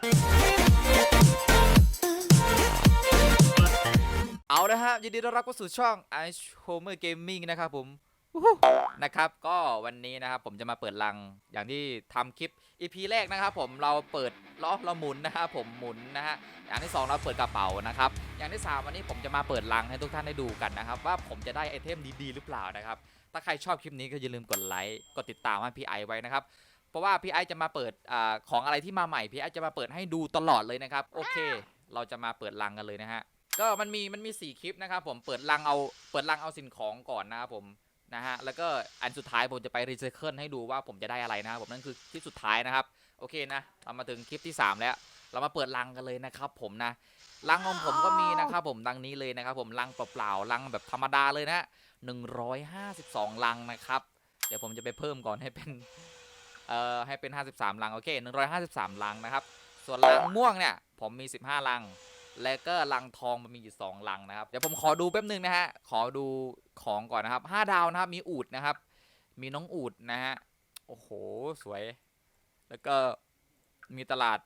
เอาละฮะยินดีต้อนรับเข้าสู่ช่อง i Homer Gaming นะครับผมวู้ฮู้นะครับก็วันนี้นะครับผมจะมาเปิดลังอย่างที่ทำคลิป EP แรกนะครับผมเราเปิดล้อเราหมุนนะครับผมหมุนนะฮะอย่างที่สองเราเปิดกระเป๋านะครับอย่างที่สามวันนี้ผมจะมาเปิดลังให้ทุกท่านได้ดูกันนะครับ ว่าผมจะได้ไอเทมดีๆหรือเปล่านะครับ ถ้าใครชอบคลิปนี้ก็อย่าลืมกดไลค์กดติดตามให้พี่ไอไว้นะครับ เพราะว่าพี่ไอซ์จะมาเปิดอาของอะไรที่มาใหม่พี่ไอซ์จะมาเปิดให้ดูตลอดเลยนะครับ โอเค เราจะมาเปิดลังกันเลยนะฮะ ก็มันมีมันมีสี่คลิปนะครับผมเปิดลังเอาเปิดลังเอาสิ่งของก่อนนะครับผมนะฮะแล้วก็อันสุดท้ายผมจะไปรีไซเคิลให้ดูว่าผมจะได้อะไรนะครับผมนั่นคือคลิปสุดท้ายนะครับ โอเคนะเรามาถึงคลิปที่สามแล้ว เรามาเปิดลังกันเลยนะครับผมนะลังของผมก็มีนะครับผมดังนี้เลยนะครับผมลังเปล่าๆลังแบบธรรมดาเลยนะหนึ่งร้อยห้าสิบสองลังนะครับ เดี๋ยวผมจะไปเพิ่มก่อนให้เป็น เอ่อให้เป็น 53 ลัง โอเค 153 ลังนะครับ ส่วนลังม่วงเนี่ย ผมมี 15 ลัง แล้วก็ลังทองมันมีอยู่2ลังนะครับ เดี๋ยวผมขอดูแป๊บนึงนะฮะ ขอดูของก่อนนะครับ 5 ดาวนะครับ มีอูดนะครับ มีน้องอูดนะฮะ โอ้โห สวย แล้วก็มีตลาด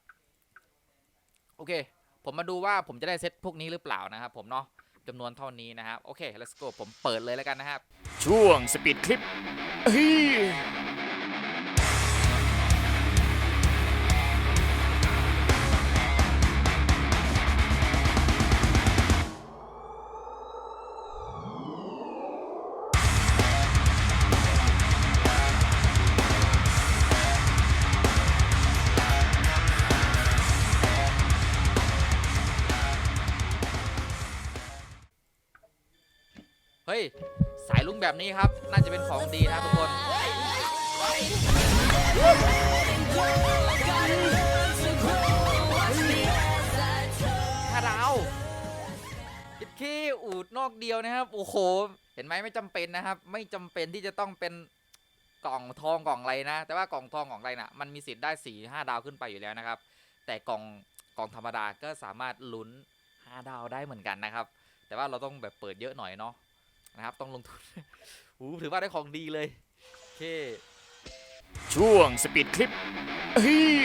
โอเค ผมมาดูว่าผมจะได้เซตพวกนี้หรือเปล่านะครับผมเนาะจำนวนเท่านี้นะครับ โอเค let's go ผมเปิดเลยแล้วกันนะครับ ช่วงสปีดคลิปเฮ้ย เฮ้ย สายลุงแบบนี้ครับ น่าจะเป็นของดีนะทุกคนห้าดาวอิดขี้อูดนอกเดียวนะครับ โอ้โห เห็นไหมไม่จำเป็นนะครับ ไม่จำเป็นที่จะต้องเป็นกล่องทองกล่องอะไรนะ แต่ว่ากล่องทองกล่องอะไรน่ะมันมีสิทธิ์ได้สี่ห้าดาวขึ้นไปอยู่แล้วนะครับ แต่กล่องกล่องธรรมดาก็สามารถลุ้นห้าดาวได้เหมือนกันนะครับ แต่ว่าเราต้องแบบเปิดเยอะหน่อยเนาะ นะครับ ต้องลงทุนหูถือว่าได้ของดีเลยโอเคช่วงสปีดคลิปเฮ้ย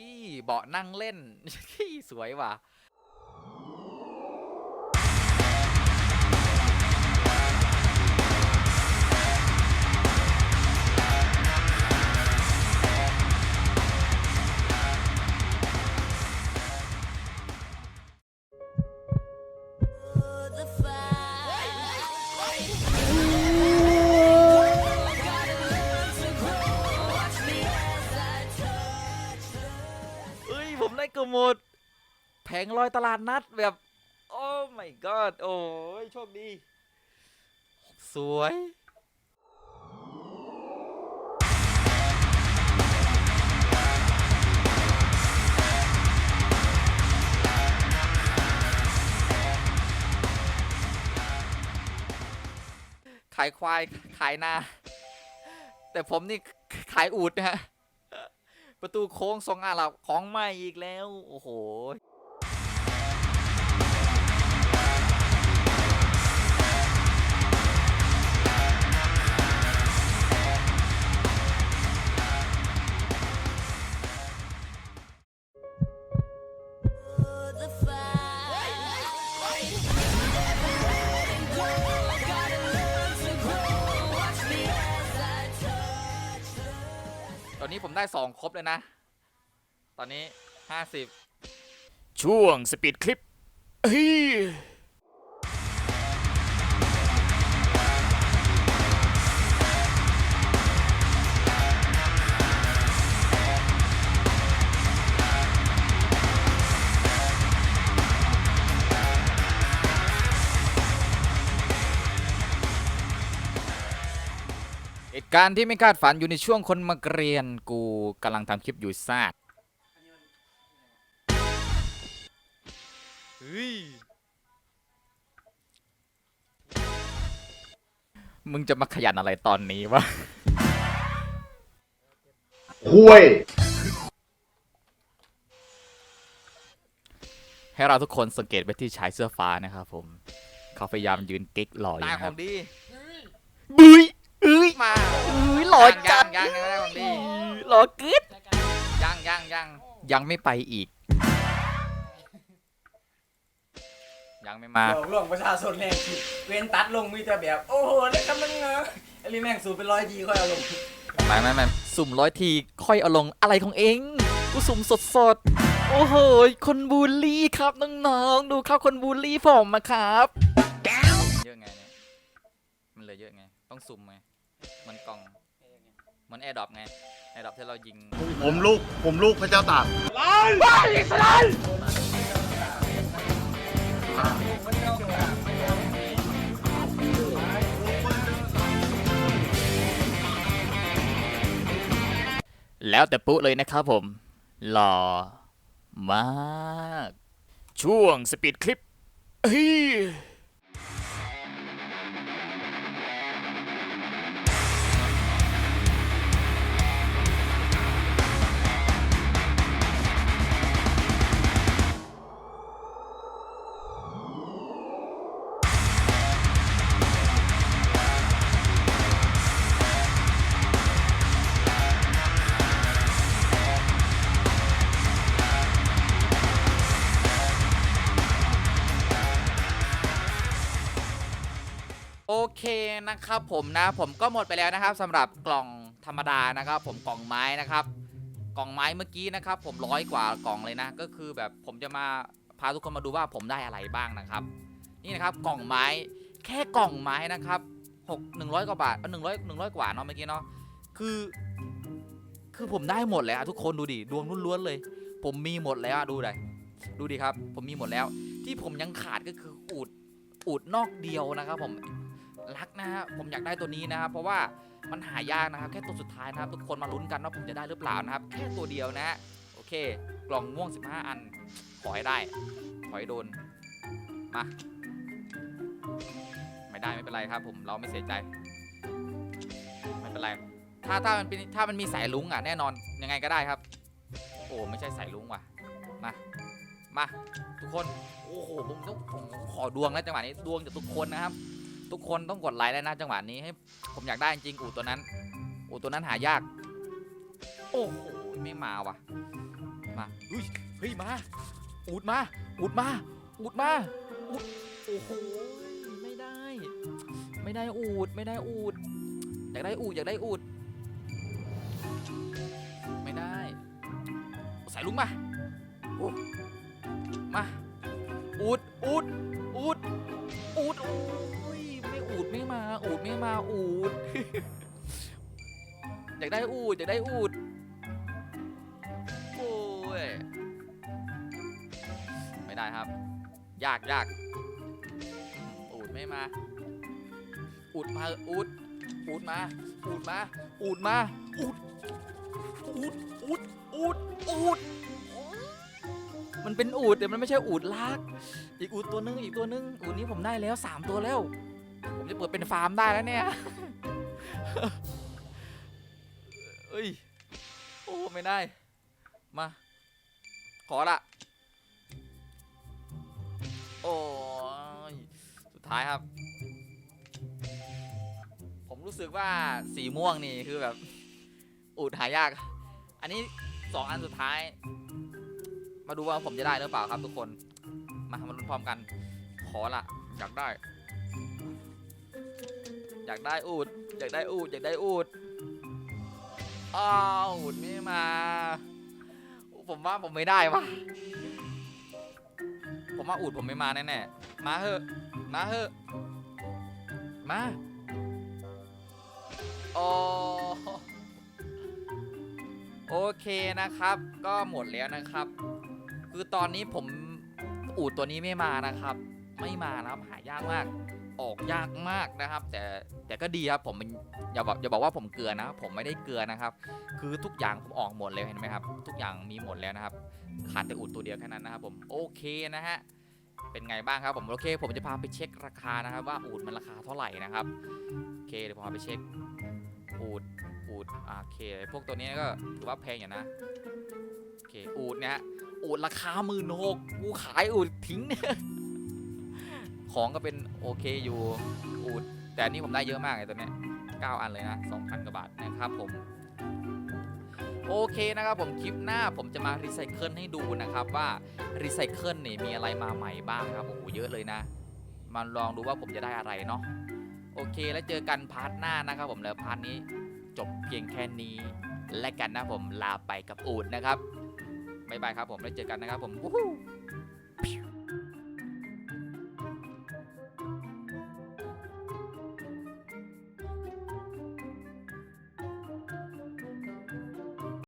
ยเบาะนั่งเล่น สวยว่ะ งลอยตลาดนัดแบบ โอ้ my god โอ้ยโชคดี สวยขายควายขายนา แต่ผมนี่ขายอูดนะฮะ ประตูโค้งทรงอาหรับของใหม่อีกแล้ว โอ้โห อนี้ผมได้สองครบเลยนะ ตอนนี้ห้าสิบช่วงสปีดคลิปเฮ้ย การณ์ที่ไม่คาดฝันอยู่ในช่วงคนมาเกรียนกูกำลังทำคลิปอยู่ซาดเฮ้ยมึงจะมาขยันอะไรตอนนี้วะคุยให้เราทุกคนสังเกตไปที่ชายเสื้อฟ้านะครับผม เขาพยายามยืนกิ๊กหล่ออยู่ได้นะขครัอบงดี บุ้ยเอ้ย มาเอ้ยหล่อจัดยังยังยังได้ของดีหล่อกึดยังยังยังยังไม่ไปอีก ยังไม่มาหลอกลวงประชาชนแรงคิดเว้นตัดลงมีแต่แบบ โอ้โหได้กำลังเงอะไอ้ลิแม่งสูบเป็นร้อยทีค่อยเอาลงไม่ไม่ไม่สุ่มร้อยทีค่อยเอาลงอะไรของเองกูสุ่มสดสดๆโอ้โห คนบูลลี่ครับน้องๆ ดูครับคนบูลลี่ผมมาครับ เยอะไงเนี่ย มันเหลือเยอะไง ต้องสุ่มไง มันกล่องมันแอร์ดรอปไงแอร์ดรอปที่เรายิงผมลูกผมลูกพระเจ้าตากแล้วแต่ปุ๊เลยนะครับผม หล่อมาก ช่วงสปีดคลิปเฮ้ย นะครับผมนะ ผมก็หมดไปแล้วนะครับสำหรับกล่องธรรมดานะครับ ผมกล่องไม้นะครับกล่องไม้เมื่อกี้นะครับ ผมร้อยกว่ากล่องเลยนะ ก็คือแบบผมจะมาพาทุกคนมาดูว่าผมได้อะไรบ้างนะครับ นี่นะครับกล่องไม้แค่กล่องไม้นะครับหกหนึ่งร้อยกว่าบาทหนึ่งร้อยหนึ่งร้อยกว่าเนาะเมื่อกี้เนาะคือ คือผมได้หมดเลยอะทุกคนดูดิดวงล้วนๆเลย ผมมีหมดแล้วอะดูเลยดูดิครับ ผมมีหมดแล้ว ที่ผมยังขาดก็คืออูดอูดนอกเดียวนะครับ ผม รักนะฮะผมอยากได้ตัวนี้นะครับเพราะว่ามันหายากนะครับ แค่ตัวสุดท้ายนะครับ ทุกคนมาลุ้นกันว่าผมจะได้หรือเปล่านะครับ แค่ตัวเดียวนะฮะโอเค กล่องม่วง 15 อัน ขอให้ได้ ขอให้โดน มา ไม่ได้ไม่เป็นไรครับ ผมเราไม่เสียใจ ไม่เป็นไร ถ้าถ้ามันเป็นถ้ามันมีสายลุงอะแน่นอนยังไงก็ได้ครับ โอ้ไม่ใช่สายลุงว่ะมามาทุกคนโอ้โหผมต้องผมขอดวงแล้วจังหวะนี้ดวงจากทุกคนนะครับ ทุกคนต้องกดไลค์แล้วนะจังหวะนี้ให้ผมอยากได้จริงๆอูตัวนั้น อูตัวนั้นหายาก โอ้โหไม่มาว่ะ มาเฮ้ยเฮ้ยมา อูดมา อูดมา อูดมาอูดโอ้โหไม่ได้ ไม่ได้อูดไม่ได้อูดอยากได้อูดอยากได้อูด ไม่ได้ ใส่ลุงมา อยากได้อูดอยากได้อูดโอ้ยไม่ได้ครับ ยากยากอูดไม่มาอูดมาอูดอูดมาอูดมาอูดมาอูดอูดอูดอูดอูดมันเป็นอูดแต่มันไม่ใช่อูดลาก อีกอูดตัวนึงอีกตัวนึงอูดนี้ผมได้แล้วสามตัวแล้ว ผมจะเปิดเป็นฟาร์มได้แล้วเนี่ย เอ้ย โอ้ไม่ได้ มา ขอละ โอ้ยสุดท้ายครับ ผมรู้สึกว่าสีม่วงนี่คือแบบอูดหายาก อันนี้สองอันสุดท้าย มาดูว่าผมจะได้หรือเปล่าครับทุกคน มามาลุ้นพร้อมกัน ขอละ อยากได้ อยากได้อูด อยากได้อูด อยากได้อูด อ้าวอูดไม่มา ผมว่าผมไม่ได้วะผมว่าอูดผมไม่มาแน่ๆ มาเถอะ มาเถอะ มา โอโอเคนะครับ ก็หมดแล้วนะครับ คือตอนนี้ผมอูดตัวนี้ไม่มานะครับ ไม่มานะครับหายากมาก ออกยากมากนะครับ แต่แต่ก็ดีครับผมมันอย่าบอกอย่าบอกว่าผมเกลือนะ ผมไม่ได้เกลือนะครับ คือทุกอย่างผมออกหมดเลยเห็นไหมครับ ทุกอย่างมีหมดแล้วนะครับ ขาดแต่อุดตัวเดียวแค่นั้นนะครับผมโอเคนะฮะเป็นไงบ้างครับผมโอเค ผมจะพาไปเช็คราคานะครับว่าอูดมันราคาเท่าไหร่นะครับโอเคเดี๋ยวผมพาไปเช็คอูดอูดโอเคพวกตัวนี้ก็ถือว่าแพงอยู่นะโอเคอูดเนี่ยอูดราคาหมื่นหกกูขายอูดทิ้งเนี่ย ของก็เป็นโอเคอยู่อูดแต่นี่ผมได้เยอะมากเลยตัวเนี้ย9อันเลยนะ2,000กว่าบาทนะครับผมโอเคนะครับผมคลิปหน้าผมจะมารีไซเคิลให้ดูนะครับว่ารีไซเคิลเนี่ยมีอะไรมาใหม่บ้างครับโอ้โหเยอะเลยนะมาลองดูว่าผมจะได้อะไรเนาะโอเคแล้วเจอกันพาร์ทหน้านะครับผมแล้วพาร์ทนี้จบเพียงแค่นี้ และกันนะผมลาไปกับอูดนะครับบ๊ายบายครับผมแล้วเจอกันนะครับผมวู้ฮู้